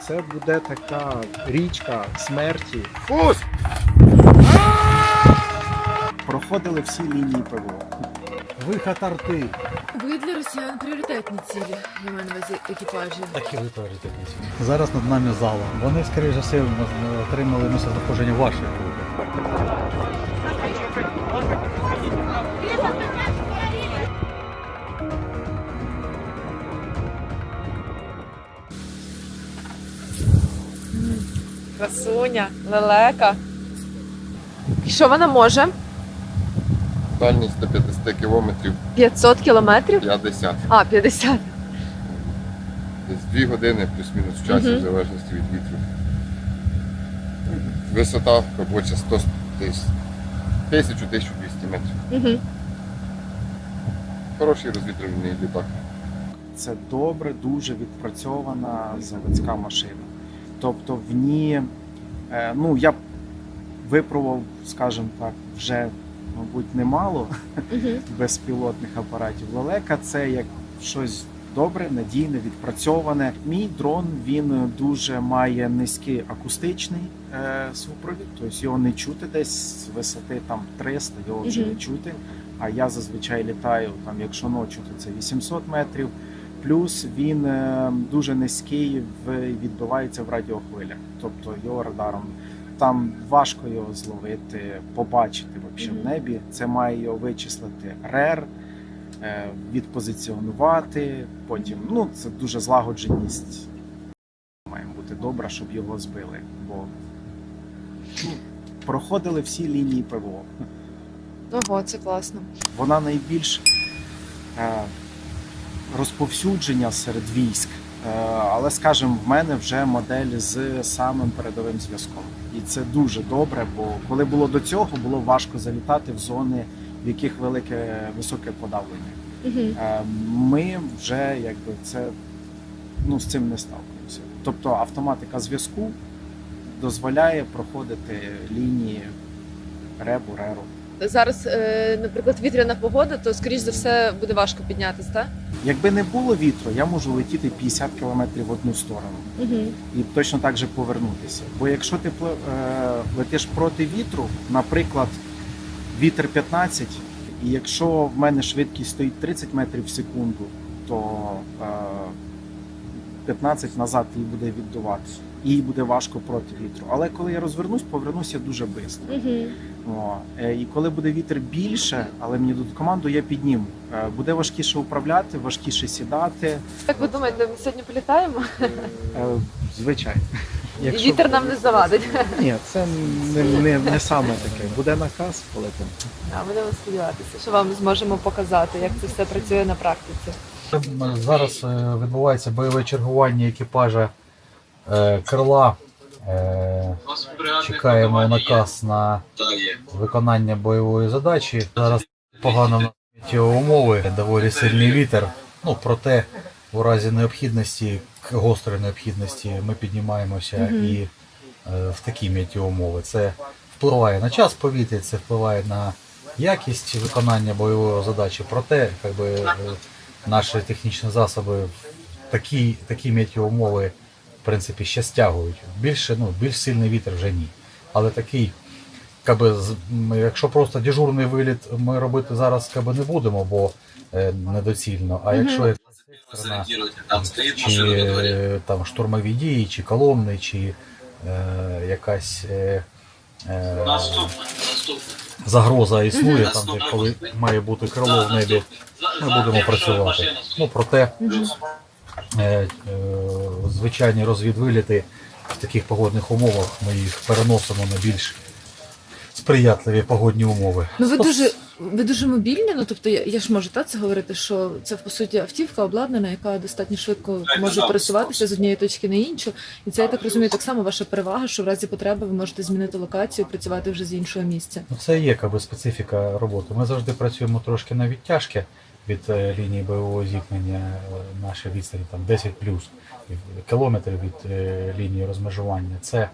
Це буде така річка смерті. Фус! Проходили всі лінії ПВО. Виход арти. Ви для росіян пріоритетні цілі. Я маю на увазі екіпажі. Так і ви кажете. Зараз над нами зала. Вони, скоріше за все, отримали місцезнаходження вашої групи. Красуня, лелека. І що вона може? Дальність до 50 кілометрів 500 кілометрів? 50. А, 50. Десь 2 години плюс-мінус в часі, Мгм. в залежності від вітру. Висота робоча 100 десь 1000-1200 метрів. Угу. Хороший розвітрювальний літак. Це добре, дуже відпрацьована заводська машина. Тобто в ній, ну я випробував, скажімо так, вже, мабуть, немало Угу. безпілотних апаратів. Лелека це як щось добре, надійне, відпрацьоване. Мій дрон він дуже має низький акустичний е, супровід, тобто його не чути десь з висоти там 300, його вже Мгм. не чути. А я зазвичай літаю там, якщо ночі, то це 800 метрів. Плюс він е, дуже низький відбивається в радіохвилях, тобто його радаром. Там важко його зловити, побачити вообще в небі. Це має його вичислити РЕР, е, відпозиціонувати. Потім ну це дуже злагодженість має бути добра, щоб його збили. Бо ну, проходили всі лінії ПВО. Ого, це класно. Вона найбільш е, розповсюдження серед військ. Е, але, скажімо, в мене вже модель з самим передовим зв'язком. І це дуже добре, бо коли було до цього, було важко залітати в зони, в яких велике високе подавлення. Угу. Ми вже якби це ну, з цим не сталкуємося. Тобто автоматика зв'язку дозволяє проходити лінії ребу, реру. Зараз, е, наприклад, вітряна погода, то скоріш за все буде важко піднятись, так? Якби не було вітру, я можу летіти 50 км в одну сторону Угу. і точно так же повернутися. Бо якщо ти е, летиш проти вітру, наприклад, вітер 15, і якщо в мене швидкість стоїть 30 метрів в секунду, то е, 15 назад її буде віддувати. І їй буде важко проти вітру. Але коли я розвернусь, повернуся дуже швидко. Угу. О, е, і коли буде вітер більше, але мені дадуть команду, я підніму. Е, Буде важкіше управляти, важкіше сідати. Як ви думаєте, ми сьогодні політаємо? Е, Звичайно. І Вітер нам не завадить. Ні, це не, не, не саме таке. Буде наказ, полетимо. А будемо сподіватися, що вам зможемо показати, як це все працює на практиці. Зараз відбувається бойове чергування екіпажа крила. Е, Чекаємо наказ на виконання бойової задачі. Зараз погано метеоумови, доволі сильний вітер. Ну, проте, у разі необхідності, гострої необхідності, ми піднімаємося і е, в такі метеоумови. Це впливає на час повітря, це впливає на якість виконання бойової задачі. Проте, якби, е, наші технічні засоби в такі, такі метеоумови в принципі ще стягують. Більше, ну, більш сильний вітер вже ні. Але такий, м, якщо просто дежурний виліт ми робити зараз якби, не будемо, бо е, недоцільно. А якщо Мгм. якась екстрена, чи е, там штурмові дії, чи колонни, чи е, якась е, е, загроза існує, там де коли має бути крило в небі, ми будемо працювати. Ну проте е, е, звичайні розвідвиліти в таких погодних умовах ми їх переносимо на більш сприятливі погодні умови. Ну ви дуже ви дуже мобільні. Ну тобто я, я ж можу так це говорити, що це по суті автівка обладнана, яка достатньо швидко може пересуватися з однієї точки на іншу. І це я так розумію, так само ваша перевага, що в разі потреби ви можете змінити локацію, працювати вже з іншого місця. Ну, це є якби, специфіка роботи. Ми завжди працюємо трошки на відтяжки від е, лінії бойового зіткнення. е, Наші відстані там 10 плюс кілометрів від е, лінії розмежування. Це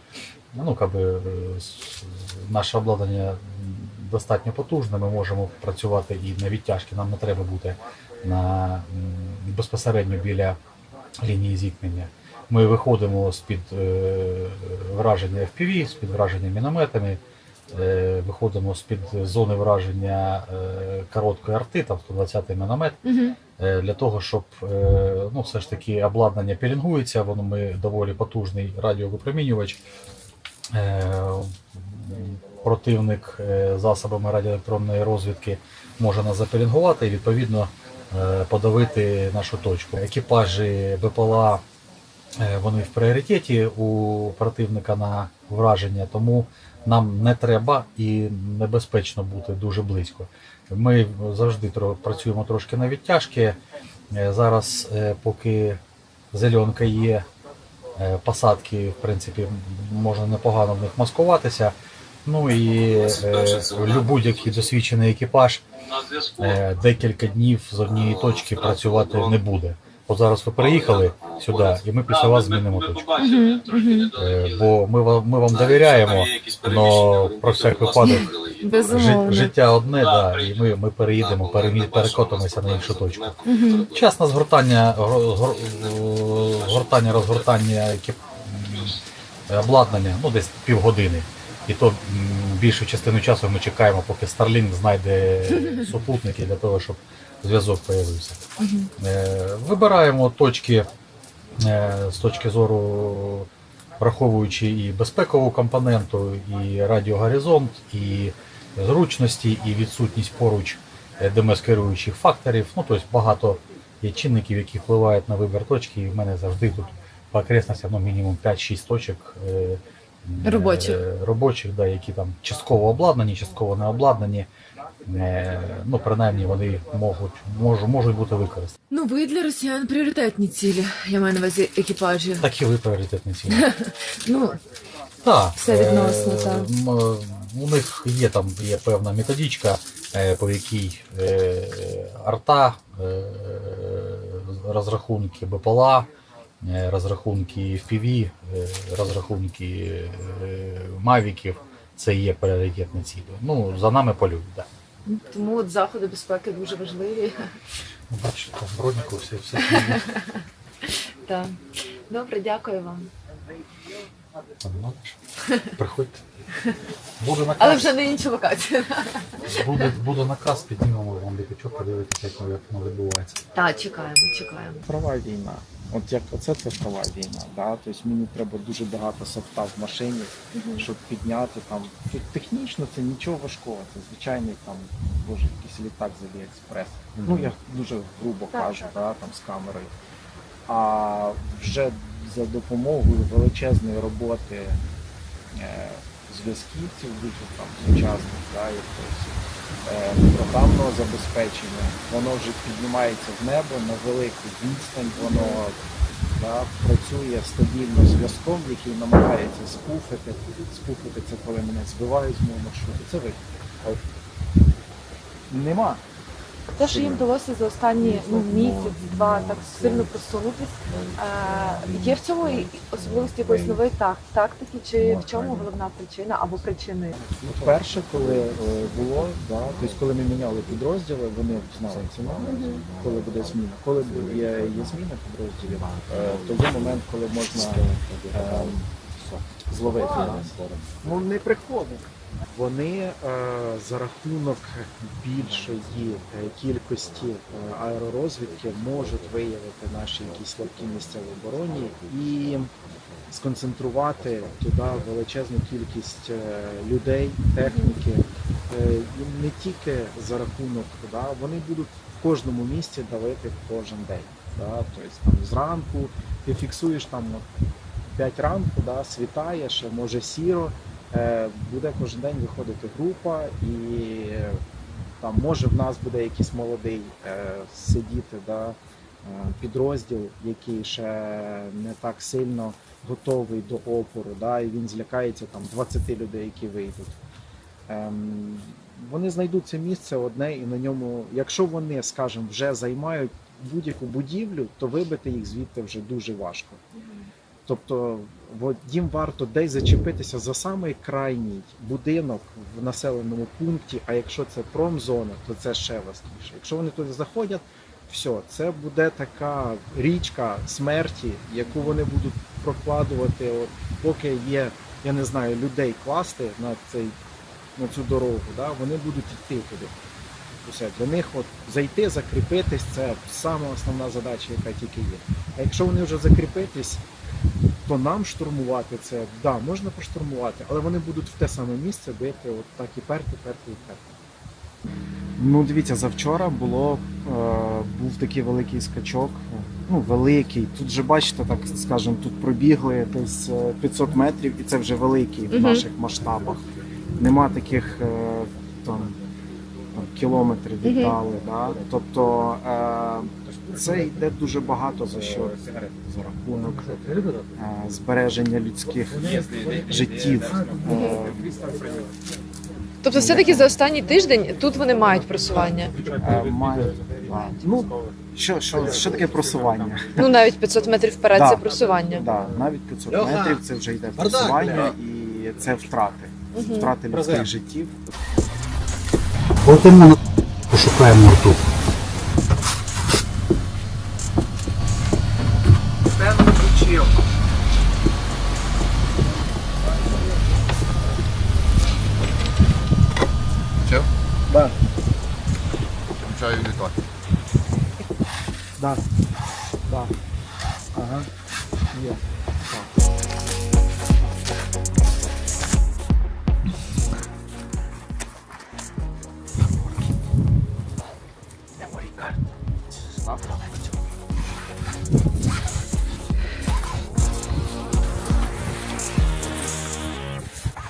ну, е, наше обладнання достатньо потужне. Ми можемо працювати і на відтяжки. Нам не треба бути на безпосередньо біля лінії зіткнення. Ми виходимо з-під е, враження FPV, з-під враження мінометами, виходимо з-під зони враження е, короткої арти, там 120-й міномет, Угу. е, для того, щоб е, ну, все ж таки обладнання пілінгується, воно ми доволі потужний радіовипромінювач. Е, Противник е, засобами радіоелектронної розвідки може нас запелінгувати і відповідно е, подавити нашу точку. Екіпажі БПЛА е, вони в пріоритеті у противника на враження, тому нам не треба і небезпечно бути дуже близько. Ми завжди працюємо трошки на відтяжки. Е, Зараз, е, поки зеленка є, е, посадки, в принципі, можна непогано в них маскуватися. Ну і будь-який досвідчений екіпаж декілька днів з однієї точки працювати не буде. От зараз ви приїхали сюди, і ми після вас змінимо точку. Е, Бо ми вам, ми вам довіряємо, але про всяк випадок Безумовно. життя одне, да, і ми, ми переїдемо, перемі- перекотимося на іншу точку. Час на згортання, гро- гор- е, згортання, розгортання екіп- м, обладнання, ну десь півгодини. І то м, більшу частину часу ми чекаємо, поки Starlink знайде супутники для того, щоб зв'язок з'явився. Е, Вибираємо точки е, з точки зору, враховуючи і безпекову компоненту, і радіогоризонт, і зручності, і відсутність поруч е, ДМС-керуючих факторів. Ну, тобто багато є чинників, які впливають на вибір точки, і в мене завжди тут по окресностям ну, мінімум 5-6 точок. Робочих. робочих, да, які там частково обладнані, частково не обладнані. Е, Ну, принаймні вони можуть, можуть, можуть бути використані. Ну, ви для росіян пріоритетні цілі. Я маю на увазі екіпажі. Так і ви пріоритетні цілі. Ну, Так, Все відносно, е, так. У них є там є певна методичка, е, по якій е, арта, е, розрахунки БПЛА, е, розрахунки FPV, е, розрахунки е, мавіків. Це є пріоритетні цілі. Ну, за нами полюють, так. Тому от заходи безпеки дуже важливі. Бачу, там броніку все, все. Так. Добре, дякую вам. Ну, Приходьте. Буде наказ. Але вже на іншу локацію. Буде, буде наказ, піднімемо вам літачок, подивитися, як воно- як воно відбувається. Так, чекаємо, чекаємо. Права війна. От як оце це права війна. Да? Тобто мені треба дуже багато софта в машині, щоб підняти там. Тут технічно це нічого важкого, це звичайний там, боже, якийсь літак з Аліекспрес. Ну я дуже грубо Так, кажу, так. Да, там з камерою. А вже за допомогою величезної роботи е, зв'язківців, дуже там сучасних, да, якогось е, програмного забезпечення, воно вже піднімається в небо на велику відстань, воно да, працює стабільно зв'язком, який намагається спуфити. Спуфити це коли мене збивають з мого маршруту. Це ви. Нема. Те, що їм вдалося за останні ну, місяць-два так сильно просунутись, е, є в цьому особливості якоїсь нової так, тактики, чи в чому головна причина або причини? Перше, коли е, було, да, тобто коли ми міняли підрозділи, вони знали ціну, коли буде зміна. Коли є, є зміна підрозділів, е, то є момент, коли можна е, зловити. Ну не приходить. Вони е, за рахунок більшої кількості е, аеророзвідки можуть виявити наші якісь слабкі місця в обороні і сконцентрувати туди величезну кількість е, людей, техніки. Не тільки за рахунок, да, вони будуть в кожному місці давити кожен день. Да, тобто там зранку ти фіксуєш там от, 5 ранку, да, світає, ще може сіро. Е, буде кожен день виходити група, і е, там може в нас буде якийсь молодий е, сидіти да, підрозділ, який ще не так сильно готовий до опору, да, і він злякається там 20 людей, які вийдуть. Ем, вони знайдуть це місце одне, і на ньому, якщо вони, скажімо, вже займають будь-яку будівлю, то вибити їх звідти вже дуже важко. Тобто їм варто десь зачепитися за самий крайній будинок в населеному пункті, а якщо це промзона, то це ще важкіше. Якщо вони туди заходять, все, це буде така річка смерті, яку вони будуть прокладувати, от, поки є, я не знаю, людей класти на цей на цю дорогу, да, вони будуть йти туди. Усе для них от зайти, закріпитись це саме основна задача, яка тільки є. А якщо вони вже закріпитись, то нам штурмувати це, да, можна поштурмувати, але вони будуть в те саме місце бити, от так і перти, перти, і перти. Ну, дивіться, завчора було е, був такий великий скачок. Ну, великий. Тут же бачите, так скажемо, тут пробігли десь е, 500 метрів, і це вже великий в наших масштабах. Нема таких е, там, там кілометрів віддали. Да? Тобто е, це йде дуже багато за що за рахунок е, збереження людських життів. Тобто, все-таки за останній тиждень тут вони мають просування. е, мають. Ну, що, що, що таке просування? Ну навіть 500 метрів вперед Да. це просування. Да, навіть 500 метрів це вже йде просування і це втрати. Втрати людських життів. Потім пошукаємо тут.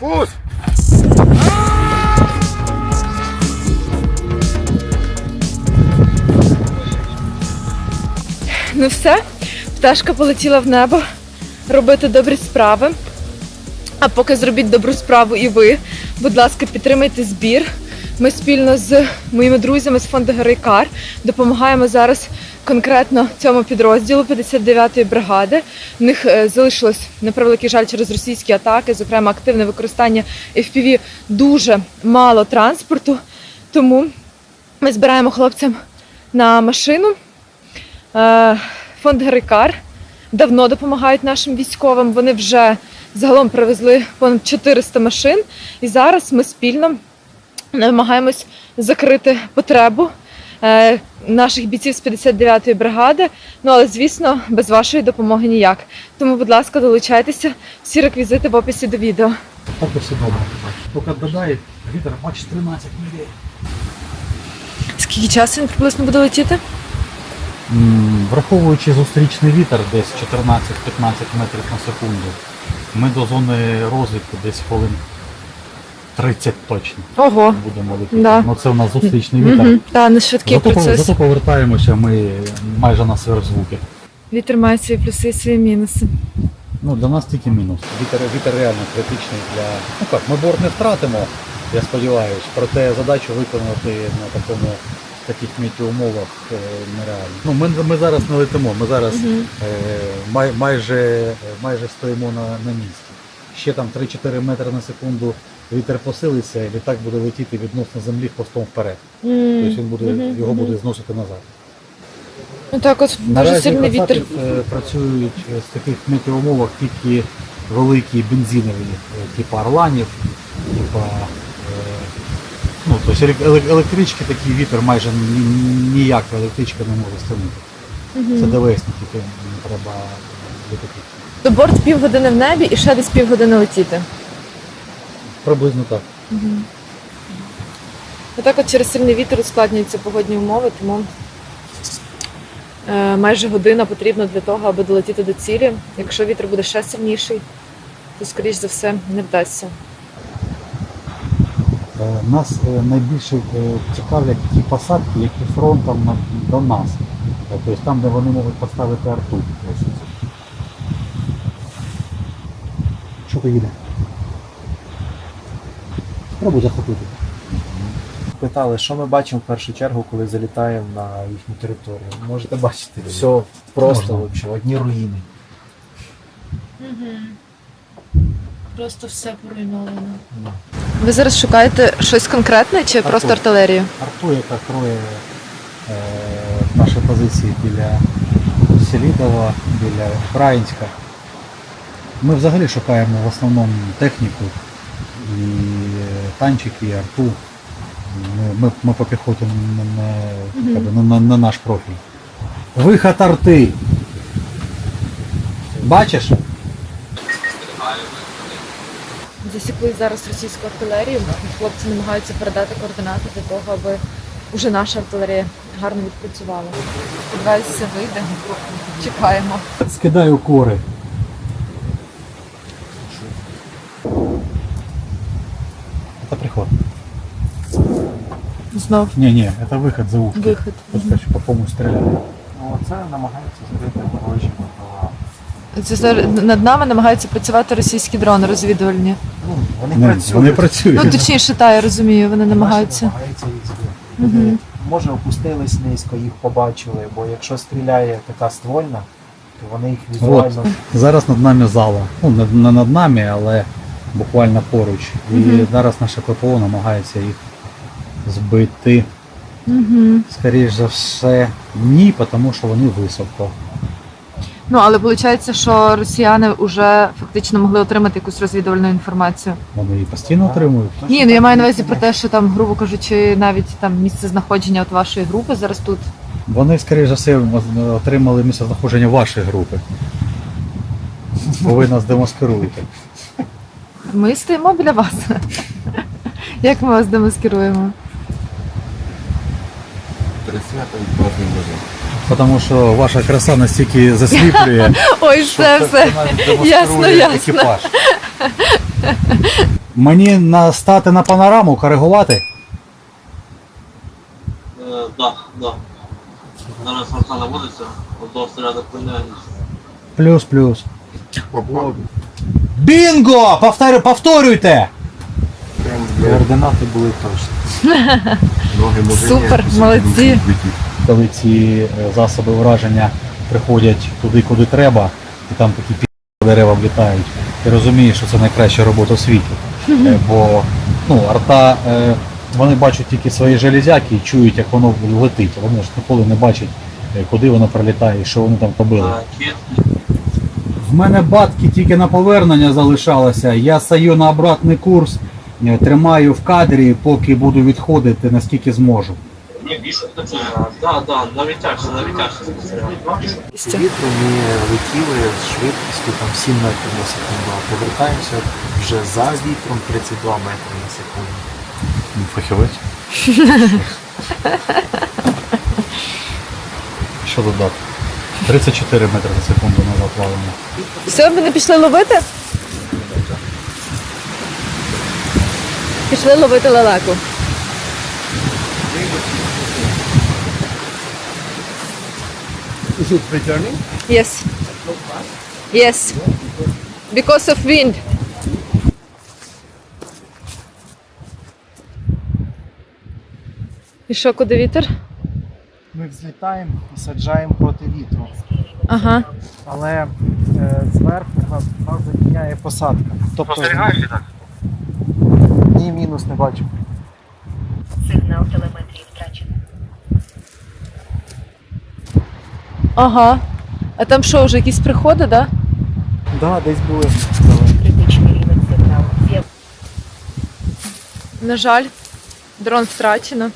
Фус! Ну все, пташка полетіла в небо робити добрі справи. А поки зробіть добру справу і ви, будь ласка, підтримайте збір. Ми спільно з моїми друзями з фонду Геройкар допомагаємо зараз конкретно цьому підрозділу 59-ї бригади. В них е, залишилось на превеликий жаль через російські атаки, зокрема активне використання FPV дуже мало транспорту. Тому ми збираємо хлопцям на машину. Е, Фонд Герикар давно допомагають нашим військовим. Вони вже загалом привезли понад 400 машин. І зараз ми спільно намагаємось закрити потребу е, наших бійців з 59-ї бригади. Ну але звісно, без вашої допомоги ніяк. Тому, будь ласка, долучайтеся. Всі реквізити в описі до відео. Поки все добре. Поки додає, вітер бач 13 мілі. Скільки часу він приблизно буде летіти? Враховуючи зустрічний вітер десь 14-15 метрів на секунду, ми до зони розвідки десь хвилин 30 точно Ого. будемо летіти. Да. Ну це у нас зустрічний вітер. Угу. Та не швидкий Зато, процес. зато повертаємося ми майже на сверхзвуки. Вітер має свої плюси і свої мінуси. Ну, для нас тільки мінус. Вітер, вітер реально критичний для. Ну як, ми борт не втратимо, я сподіваюся, проте задачу виконати на такому в таких метеоумовах е, нереально. Ну, ми, ми зараз не летимо, ми зараз е, май, майже, майже стоїмо на, на місці. Ще там 3-4 метри на секунду вітер посилиться, і літак буде летіти відносно землі хвостом вперед. Тобто він буде, Мгм, його буде зносити назад. Ну так от дуже Наразі сильний вітер. Е, працюють е, з таких метеоумовах тільки великі бензинові, типу орланів, типу, ну, тобто елек- елек- електрички такий вітер майже ні- ніяка електричка не може стягнути. Це Мгм. ДВСники, треба літати. То борт півгодини в небі і ще десь півгодини летіти. Приблизно так. Отак от через сильний вітер ускладнюються погодні умови, тому е, майже година потрібна для того, аби долетіти до цілі. Якщо вітер буде ще сильніший, то скоріш за все не вдасться. Е, Нас е, найбільше е, цікавлять ті посадки, які фронтом на- до нас. Е, Тобто там, де вони можуть поставити арту. Що то їде? Спробуй захопити. Питали, що ми бачимо в першу чергу, коли залітаємо на їхню територію. Можете бачити, все просто вообще, одні руїни. Просто все поруйновано. Ви зараз шукаєте щось конкретне чи Арту. просто артилерію? Арту, яка кроє е, наші позиції біля Селідова, біля Українська. Ми взагалі шукаємо в основному техніку і танчики, арту. Ми, ми, ми по піхоті якби, не, не, не наш профіль. Виход арти. Бачиш? Засікли зараз російську артилерію. Хлопці намагаються передати координати для того, аби уже наша артилерія гарно відпрацювала. Сподіваюся, вийде. Чекаємо. Скидаю кори. Это приход. Знов Не, не, это выход за ушки. вихід. Подскочу, по кому стреляю. Ну, це намагається збити ворожі БПЛА. Це зараз над нами намагаються працювати російські дрони розвідувальні. Ну, вони Вони, працюють. вони працюють. Ну точніше, та я розумію, вони намагаються. Намагаються їх збити. Вони, Може опустились низько, їх побачили, бо якщо стріляє така ствольна, то вони їх візуально Зараз над нами зала. Ну, не, не над нами, але буквально поруч. І зараз наше ППО намагається їх збити. Угу. Скоріше за все, ні, тому що вони високо. Ну але виходить, що росіяни вже фактично могли отримати якусь розвідувальну інформацію. Вони її постійно отримують. Ні, ну я маю на увазі про те, що там, грубо кажучи, навіть там місце знаходження от вашої групи зараз тут. Вони, скоріше за все, отримали місце знаходження вашої групи. Бо ви нас демаскируєте. Ми стоїмо біля вас. Як ми вас демаскируємо? Тридцята і кожним ножем. Тому що ваша краса настільки засліплює, Ой, що все, це все. навіть Ясно, ясно. екіпаж. Мені настати на панораму, коригувати? Е, да, да. Зараз арта наводиться, одного снаряда пиляє. Плюс-плюс. Бінго! Повторю, повторюйте! Прям координати були точні. ноги може Супер, молодці. Коли ці е, засоби враження приходять туди, куди треба, і там такі пі дерева влітають, ти розумієш, що це найкраща робота в світі. Е, Бо ну, арта, е, вони бачать тільки свої железяки і чують, як воно летить. Вони ж ніколи не бачать, куди воно пролітає і що вони там побили. В мене батки тільки на повернення залишалося. Я стаю на обратний курс, тримаю в кадрі, поки буду відходити, наскільки зможу. не більше працює. Да, да, на відтяжці, на відтяжці спостерігаю. Вітру ми летіли з швидкістю там 7 метрів на секунду, а повертаємося вже за вітром 32 метри на секунду. Фахівець. Що додати? 34 метри на секунду назад плавання. Все, ми не пішли ловити? Пішли ловити лелеку. Is it returning? Yes. Yes. Because of wind. І що, куди вітер? Ми взлітаємо і саджаємо проти вітру. Ага. Але е, зверху нас, нас заміняє посадка. Тобто, так? Ні, мінус не бачу. Сигнал телеметрії втрачено. Ага. А там що, вже якісь приходи, да? Да, десь були. Критичний рівень сигналу. З'яв... На жаль, дрон втрачено.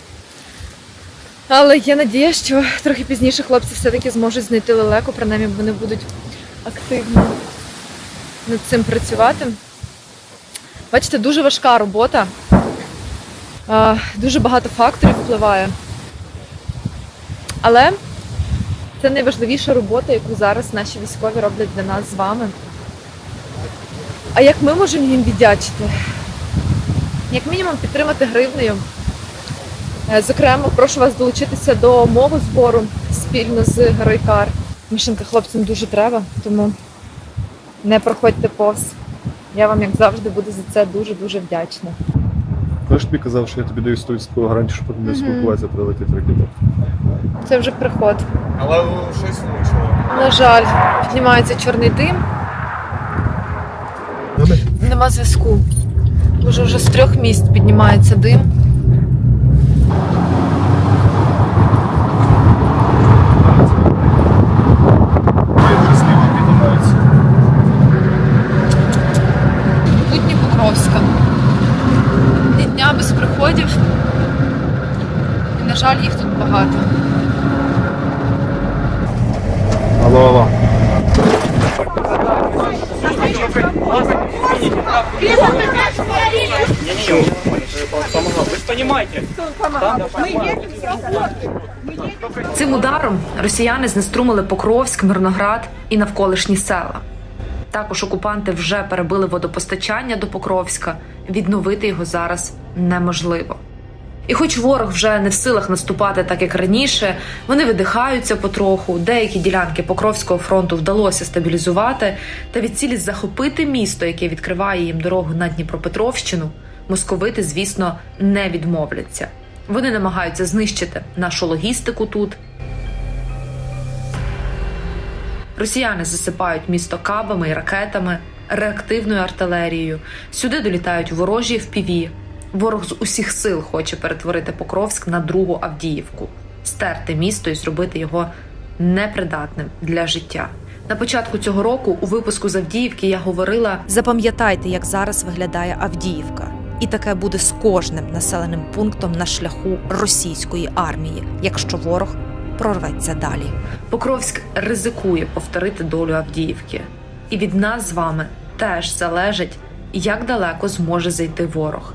Але є надія, що трохи пізніше хлопці все-таки зможуть знайти лелеку, принаймні вони будуть активно над цим працювати. Бачите, дуже важка робота. Дуже багато факторів впливає. Але це найважливіша робота, яку зараз наші військові роблять для нас з вами. А як ми можемо їм віддячити? як мінімум підтримати гривнею. Е, Зокрема, прошу вас долучитися до мого збору спільно з Геройкар. Машинка хлопцям дуже треба, тому не проходьте повз. Я вам, як завжди, буду за це дуже-дуже вдячна. Хто ж тобі казав, що я тобі даю стовідську гарантію, що потім не Мгм. спілкуватися прилетить ракета? Це вже приход. Але щось влучило. На жаль, піднімається чорний дим. Нема зв'язку. Уже вже з трьох місць піднімається дим. Жаль, їх тут багато. Алло, алло. Цим ударом росіяни знеструмили Покровськ, Мирноград і навколишні села. Також окупанти вже перебили водопостачання до Покровська. Відновити його зараз неможливо. І хоч ворог вже не в силах наступати так, як раніше, вони видихаються потроху. Деякі ділянки Покровського фронту вдалося стабілізувати, та від цілі захопити місто, яке відкриває їм дорогу на Дніпропетровщину, московити, звісно, не відмовляться. Вони намагаються знищити нашу логістику тут. Росіяни засипають місто кабами і ракетами, реактивною артилерією. Сюди долітають ворожі впіві. Ворог з усіх сил хоче перетворити Покровськ на другу Авдіївку, стерти місто і зробити його непридатним для життя. На початку цього року у випуску з Авдіївки я говорила Запам'ятайте, як зараз виглядає Авдіївка. І таке буде з кожним населеним пунктом на шляху російської армії, якщо ворог прорветься далі. Покровськ ризикує повторити долю Авдіївки. І від нас з вами теж залежить, як далеко зможе зайти ворог.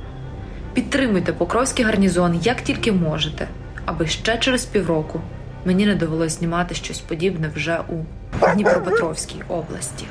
Підтримуйте Покровський гарнізон як тільки можете, аби ще через півроку мені не довелось знімати щось подібне вже у Дніпропетровській області.